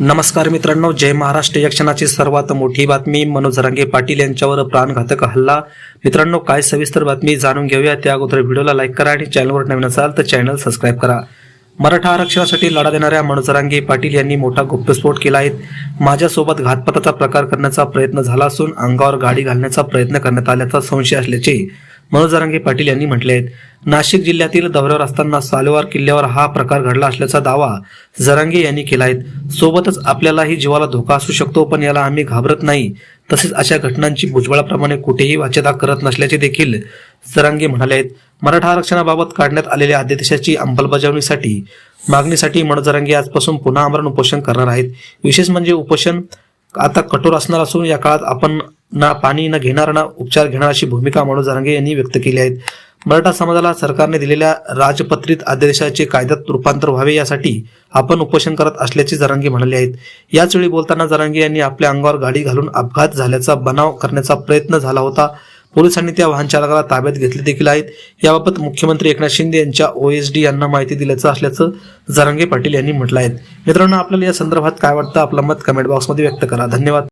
नमस्कार मित्रांनो जय महाराष्ट्र. या क्षणाची सर्वात मोठी बातमी मनोज रंगे पाटील यांच्यावर प्राणघातक हल्ला. मित्रांनो काय सविस्तर बातमी जाणून घेऊया. त्या अगोदर व्हिडिओला लाईक करा आणि चॅनलवर नवीन असाल तर चॅनल सबस्क्राईब करा. मराठा आरक्षणासाठी लढा देणाऱ्या मनोज रांगे पाटील यांनी मोठा गुप्तस्फोट केला आहे. माझ्यासोबत घातपाताचा प्रकार करण्याचा प्रयत्न झाला असून अंगावर गाडी घालण्याचा प्रयत्न करण्यात आल्याचा संशय असल्याचे मनोज जरांगे पाटील यांनी म्हटले आहेत नाशिक जिल्ह्यातील दौऱ्यावर असताना सालोवार किल्ल्यावर हा प्रकार घडला असल्याचा दावा जरांगे यांनी केला आहे सोबतच आपल्यालाही जीवाला धोका असू शकतो पण याला आम्ही घाबरत नाही. तसेच अशा घटनांची भुजबळाप्रमाणे कुठेही वाच्यता करत नसल्याचे देखील जरांगे म्हणाले आहेत मराठा आरक्षणाबाबत काढण्यात आलेल्या अध्यादेशाची अंमलबजावणीसाठी मागणीसाठी मनोजरांगे आजपासून पुन्हा आमरण उपोषण करणार आहेत. विशेष म्हणजे उपोषण आता कठोर असणार असून या काळात आपण ना पाणी न घेणार ना उपचार घेणार अशी भूमिका मनोज जरांगे यांनी व्यक्त केली आहे मराठा समाजाला सरकारने दिलेल्या राजपत्रित अध्यादेशाचे कायद्यात रूपांतर व्हावे यासाठी आपण उपोषण करत असल्याचे जरांगे म्हणाले आहेत. याचवेळी बोलताना जरांगे यांनी आपल्या अंगावर गाडी घालून अपघात झाल्याचा बनाव करण्याचा प्रयत्न झाला होता. पोलिसांनी त्या वाहन चालकाला ताब्यात घेतले देखील आहेत. याबाबत मुख्यमंत्री एकनाथ शिंदे यांच्या ओएसडी यांना माहिती दिल्याचं असल्याचं जरांगे पाटील यांनी म्हटलं आहे. मित्रांनो आपल्याला या संदर्भात काय वाटतं? आपलं मत कमेंट बॉक्समध्ये व्यक्त करा. धन्यवाद.